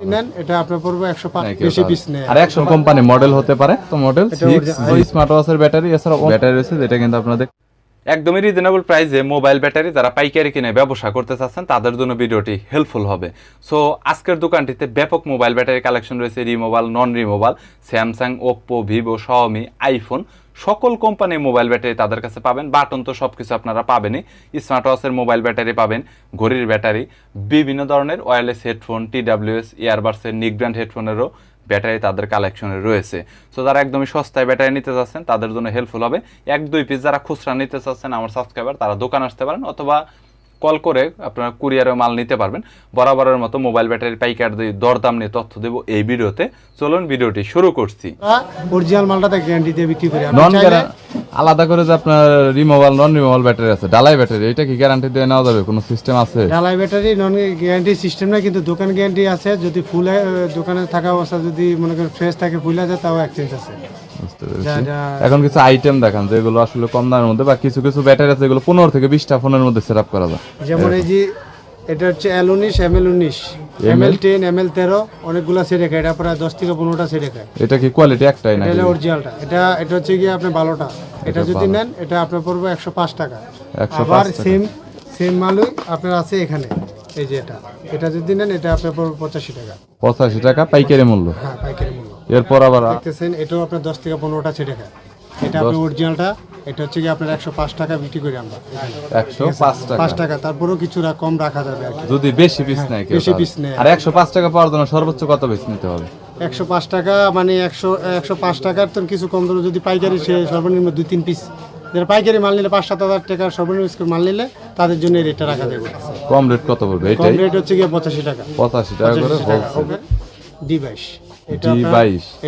নেন এটা আপনার পড়বে বেশি পিস নেয় আর কোম্পানি মডেল হতে পারে। তো মডেল এটা স্মার্ট ওয়াচের ব্যাটারি এছাড়া ব্যাটারি রয়েছে যেটা কিন্তু আপনাদের একদমই রিজনেবল প্রাইসে মোবাইল ব্যাটারি যারা পাইকারি কিনে ব্যবসা করতে চাচ্ছেন, তাদের জন্য ভিডিওটি হেল্পফুল হবে। সো আজকের দোকানটিতে ব্যাপক মোবাইল ব্যাটারি কালেকশন রয়েছে removable non removable Samsung Oppo Vivo Xiaomi iPhone সকল কোম্পানির মোবাইল ব্যাটারি তাদের কাছে পাবেন। বাটন তো সব কিছু আপনারা পাবেনই। স্মার্ট ওয়াচের মোবাইল ব্যাটারি পাবেন, ঘড়ির ব্যাটারি বিভিন্ন ধরনের ওয়্যারলেস হেডফোন টিডাব্লিউএস ইয়ারবাডসের নিক ব্র্যান্ড হেডফোনেরও ব্যাটারি তাদের কালেকশনে রয়েছে। সো যারা একদমই সস্তায় ব্যাটারি নিতে চাচ্ছেন তাদের জন্য হেল্পফুল হবে। এক দুই পিস যারা খুচরা নিতে চাচ্ছেন আমার সাবস্ক্রাইবার তারা দোকান আসতে পারেন অথবা কল করে আপনারা কুরিয়ারে মাল নিতে পারবেন। বরাবরের মতো মোবাইল ব্যাটারির পাইকার দিয়ে দরদাম নিয়ে তথ্য দেবো এই ভিডিওতে। চলুন ভিডিওটি শুরু করছি। অরিজিনাল মালটা গ্যারান্টি দিয়ে বিক্রি করি। আলাদা করে যে আপনার রিমোবাইল নন রিমোবাইল ব্যাটারি আছে ডালাই ব্যাটারি এটা কি গ্যারান্টি দিয়ে নেওয়া যাবে? কোনো সিস্টেম আছে? ডালাই ব্যাটারি নন গ্যারান্টি সিস্টেম না কিন্তু দোকান গ্যারান্টি আছে। যদি ফুল দোকানে থাকা অবস্থা যদি মনে করেন ফ্রেশ থাকে ফুল আছে তাও এক্সচেঞ্জ আছে। এখন কিছু আইটেম দেখান যেগুলো আসলে কম দামের মধ্যে বা কিছু কিছু ব্যাটারি আছে যেগুলো পনেরো থেকে বিশটা ফোনের মধ্যে সেট আপ করা যায়। যেমন এই যে এটা হচ্ছে এল উনিশ এম এল উনিশ M L ten M L তেরো অনেকগুলো সেটে খায় এটা প্রায় দশ থেকে পনেরোটা সেটে খায় এটা কি কোয়ালিটি একটাই এটা নাকি? হলো অরিজিনালটা এটা এটা হচ্ছে গিয়ে আপনার ভালোটা এটা যদি নেন এটা আপনার পড়বে একশো পাঁচ টাকা। আবার সেম সেম মালই আপনার আছে এখানে। এই যে এটা। এটা যদি নেন এটা আপনার পড়বে পঁচাশি টাকা। পঁচাশি টাকা পাইকারি মূল্য। হ্যাঁ পাইকারি মূল্য। এরপর আবার দেখতেছেন এটাও আপনার দশ থেকে পনেরোটা ছেড়ে খায়। এটা আপনার অরিজিনালটা এটা হচ্ছে কি আপনার একশো পাঁচ টাকা বিক্রি করি আমরা। একশো পাঁচ টাকা। পাঁচ টাকা। তারপরেও কিছু কম রাখা যাবে আর কি। যদি বেশি পিস নেয় বেশি piece নেয়। আর একশো পাঁচ টাকা পাওয়ার জন্য সর্বোচ্চ কত পিস নিতে হবে? একশো পাঁচ টাকা মানে একশো একশো পাঁচ টাকার তো কিছু কম ধরো যদি পাইকারি সে সর্বনিম্ন দুই তিন পিস যারা পাইকারি মাল নিলে পাঁচ সাত হাজার টাকার সর্বনিম্ন মাল নিলে তাদের জন্য রেটটা রাখা যাবে। কম রেট কত পড়বে? কম রেট হচ্ছে গিয়ে পঁচাশি টাকা। পঁচাশি টাকা করে ডি বাইশ। এটা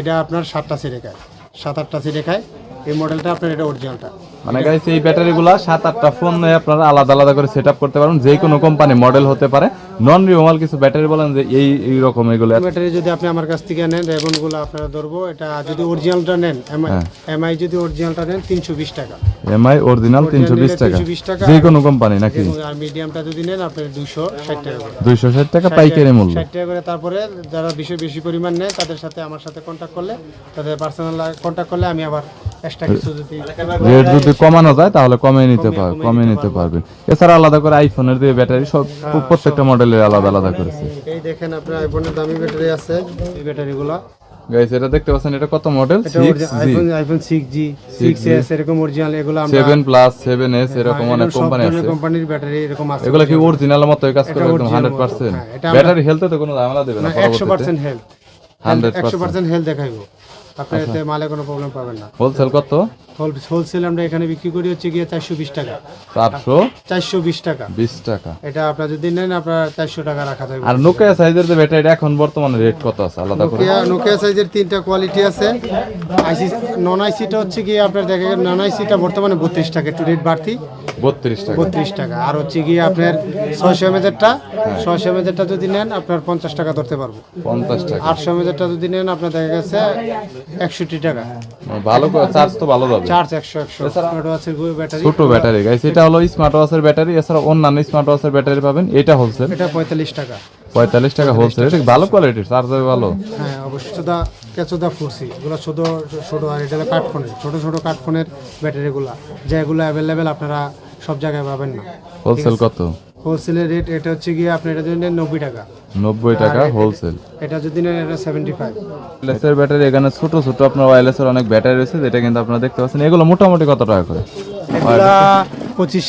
এটা আপনার সাতটা সিরে খায় সাত আটটা সিরে খায় এই মডেলটা আপনার এটা অরিজিনালটা মানে গাইস এই ব্যাটারিগুলো সাত আটটা ফোন নিয়ে আপনারা আলাদা আলাদা করে সেট করতে পারেন। যে কোনো কোম্পানি মডেল হতে পারে। নন রিমোবাইল কিছু ব্যাটারি বলেন যে এই এই রকম এগুলো। ব্যাটারি যদি আপনি আমার কাছ থেকে নেন রেবনগুলো আপনারা ধরবো। এটা যদি অরিজিনালটা নেন এমআই হ্যাঁ। এমআই যদি অরিজিনালটা নেন তিনশো বিশ টাকা। এমআই অরিজিনাল তিনশো বিশ টাকা। 320 টাকা। যে কোনো কোম্পানি নাকি? আর মিডিয়ামটা যদি নেন দুশো ষাট টাকা করে। দুইশো ষাট টাকা পাইকারি মূল্য। ষাট টাকা করে তারপরে যারা বেশি বেশি পরিমাণ নেয় তাদের সাথে আমার সাথে কন্ট্যাক্ট করলে তাদের পার্সোনাল কন্ট্যাক্ট করলে আমি আবার রেট যদি কমানো যায় তাহলে কমে নিতে পারবে কমে নিতে পারবেন এছাড়া আলাদা করে আইফোনের দিয়ে ব্যাটারি সব হ্যাঁ, প্রত্যেকটা মডেলের আলাদা আলাদা করেছে। এই দেখেন আপনার আইফোনের দামি ব্যাটারি আছে। এই ব্যাটারিগুলো। গাইস এটা দেখতে পাচ্ছেন এটা কত model iPhone iPhone six G six S এরকম অরিজিনাল এগুলো আমরা সেভেন প্লাস সেভেন এস এরকম অনেক কোম্পানি আছে। কোম্পানির ব্যাটারি এরকম আছে। এগুলো কি অরিজিনাল মতোই কাজ করে একদম original হান্ড্রেড মতো, পার্সেন্ট হ্যাঁ, এটা আমরা- ব্যাটারি হেলথে তো কোনো ঝামেলা দেবে না একশো পার্সেন্ট হেলথ 100% হেলথ দেখাইবো। আপনার এতে মালে কোনো প্রবলেম পাবেন না। হোলসেল কত? হোলসেল আমরা এখানে বিক্রি করি হচ্ছে গিয়ে চারশো বিশ টাকা। চারশো? চারশো বিশ টাকা। বিশ টাকা। এটা আপনার যদি নেন আপনার চারশো টাকা রাখা যাবে আর নোকিয়া সাইজের যে ব্যাটারি এখন বর্তমানে রেট কত আছে? আলাদা করে। নোকিয়া সাইজের তিনটা কোয়ালিটি আছে। আইসি নন আইসিটা হচ্ছে গিয়ে আপনার দেখে নন আইসিটা বর্তমানে বত্রিশ টাকা একটু রেট বাড়তি। বত্রিশ টাকা। বত্রিশ টাকা। আর হচ্ছে গিয়ে আপনার ছয়শো এমএজেরটা ছয়শো এমএজেরটা যদি নেন আপনার পঞ্চাশ টাকা ধরতে পারব। পঞ্চাশ টাকা। আটশো এমএজেরটা যদি নেন আপনার দেখা গেছে একষট্টি টাকা। ভালো চার্জ তো ভালো যাবে। চার্জ একশো একশো। ওটা আছে ব্যাটারি ছোট ব্যাটারি গাইস এটা হলো স্মার্ট ওয়াচের ব্যাটারি এছাড়া অন্যান্য স্মার্ট ওয়াচের ব্যাটারি পাবেন এটা হোলসেল এটা পঁয়তাল্লিশ টাকা। পঁয়তাল্লিশ টাকা হোলসেল এটা ভালো কোয়ালিটির চার্জ হবে ভালো? হ্যাঁ অবশ্যই। চোদা কেঁচোদা ফুরসি এগুলো ছোটো ছোটো আর এটা ফোনের ছোটো ছোটো কাঠ ফোনের ব্যাটারিগুলো যেগুলো অ্যাভেলেবেল আপনারা সব জায়গায় পাবেন না। হোলসেল কত? হোলসেলের রেট এটা হচ্ছে গিয়ে আপনি এটা যদি নেন নব্বই টাকা। নব্বই টাকা হোলসেল এটা যদি নেন এটা সেভেন্টি ফাইভ ব্যাটারি এখানে ছোট ছোট আপনার ওয়ারলেসের অনেক ব্যাটারি রয়েছে যেটা কিন্তু আপনারা দেখতে পাচ্ছেন। এগুলো মোটামুটি কত টাকা করে? এগুলা পঁচিশ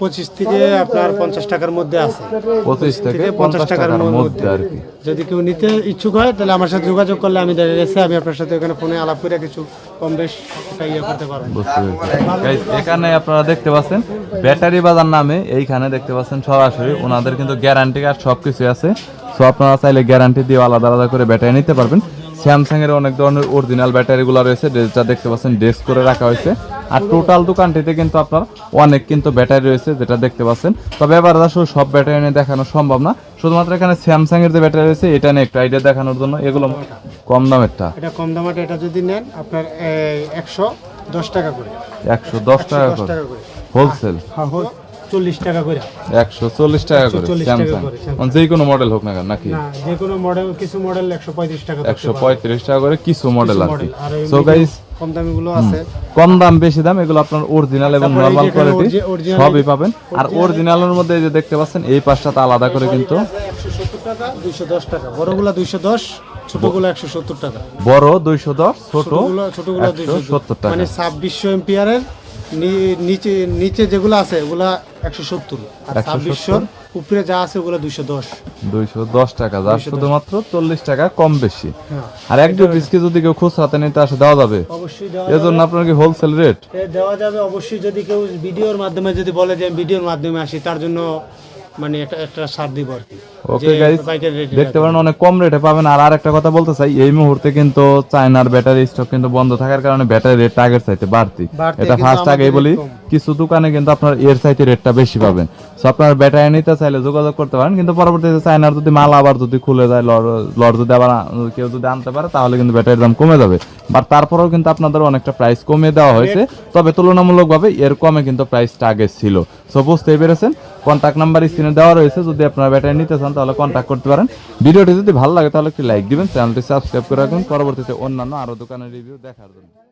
পঁচিশ থেকে আপনার পঞ্চাশ টাকার মধ্যে আছে। পঁচিশ থেকে পঞ্চাশ টাকার মধ্যে। আর কি। যদি কেউ নিতে ইচ্ছুক হয় তাহলে আমার সাথে যোগাযোগ করলে আমি দেখা গেছে। আমি আপনার সাথে ওখানে ফোনে আলাপ করে কিছু কম বেশ ইয়ে করতে পারব। এখানে আপনারা দেখতে পাচ্ছেন ব্যাটারি বাজার নামে এইখানে দেখতে পাচ্ছেন সরাসরি। ওনাদের কিন্তু গ্যারান্টি কার্ড সব কিছু আছে। সো আপনারা চাইলে গ্যারান্টি দিয়ে আলাদা আলাদা করে ব্যাটারি নিতে পারবেন। স্যামসাং এর অনেক ধরনের অরিজিনাল ব্যাটারি ব্যাটারিগুলো রয়েছে যেটা দেখতে পাচ্ছেন ডেস্ক করে রাখা হয়েছে। আর টোটাল দোকানটিতে কিন্তু আপনার অনেক কিন্তু ব্যাটারি রয়েছে যেটা দেখতে পাচ্ছেন। তবে এবার আসলে সব ব্যাটারি নিয়ে দেখানো সম্ভব না। শুধুমাত্র এখানে স্যামসাং এর যে ব্যাটারি রয়েছে এটা নিয়ে একটু আইডিয়া দেখানোর জন্য। এগুলো কম দামেরটা। এটা কম দামাটা এটা যদি নেন আপনার একশো দশ টাকা করে। একশো দশ টাকা করে? হোলসেল হ্যাঁ চল্লিশ টাকা করে। একশো চল্লিশ টাকা করে 140 টাকা স্যামসাং। মানে যে কোনো মডেল হোক না কেন নাকি? না যে কোনো মডেল কিছু মডেল একশো পঁয়ত্রিশ টাকা একশো। পঁয়ত্রিশ টাকা করে কিছু মডেল আর কি। এই সো গাইস কম দামিগুলো আছে। কম দাম বেশি দাম এগুলো আপনার অরিজিনাল এবং নরমাল কোয়ালিটি সবই পাবেন। আর অরিজিনালের মধ্যে এই যে দেখতে পাচ্ছেন এই পাশটাতে আলাদা করে কিন্তু একশো সত্তর টাকা দুইশো দশ টাকা। বড়গুলো 210 ছোটগুলো একশো সত্তর টাকা। বড় দুইশো দশ ছোট ছোটগুলো ছোটগুলো একশো দুইশো সত্তর টাকা। মানে ছাব্বিশশো এম্পিয়ারের নিচে নিচে যেগুলো আছে ওগুলা একশো সত্তর। আর ছাব্বিশশোর উপরে যা আছে ওগুলো দুইশো দশ। দুইশো দশ টাকা যা শুধুমাত্র চল্লিশ টাকা কম বেশি। হ্যাঁ। আর এক দু পিসকে যদি কেউ খুচরাতে নিতে আসে দেওয়া যাবে। অবশ্যই এর জন্য আপনার কি হোলসেল রেট দেওয়া যাবে। অবশ্যই যদি কেউ ভিডিওর মাধ্যমে যদি বলে যে ভিডিওর মাধ্যমে আসি তার জন্য মানে একটা একটা ছাড় দিব আর কি। ওকে গাইস দেখতে পারেন অনেক কম রেটে পাবেন। আর আরেকটা কথা বলতে চাই এই মুহূর্তে কিন্তু চায়নার ব্যাটারি স্টক কিন্তু বন্ধ থাকার কারণে ব্যাটারি রেট আগের চাইতে বাড়তি। এটা ফার্স্ট আগেই বলি কিছু দোকানে কিন্তু আপনার এর চাইতে রেটটা বেশি পাবেন। সো আপনার ব্যাটারি নিতে চাইলে যোগাযোগ করতে পারেন কিন্তু পরবর্তীতে চায়নার যদি মাল আবার যদি খুলে যায় লর লর যদি আবার কেউ যদি আনতে পারে তাহলে কিন্তু ব্যাটারির দাম কমে যাবে। বাট তারপরেও কিন্তু আপনাদের অনেকটা প্রাইস কমিয়ে দেওয়া হয়েছে। তবে তুলনামূলকভাবে এর কমে কিন্তু প্রাইসটা আগে ছিল। সো বুঝতেই পেরেছেন? কন্ট্যাক্ট নাম্বার স্ক্রিনে দেওয়া রয়েছে। যদি আপনারা ব্যাটারি নিতে চান, তাহলে কন্ট্যাক্ট করতে পারেন। ভিডিওটি যদি ভালো লাগে, তাহলে একটি লাইক দিবেন চ্যানেলটি সাবস্ক্রাইব করে রাখুন পরবর্তীতে অন্যান্য আরও দোকানের রিভিউ দেখার জন্য।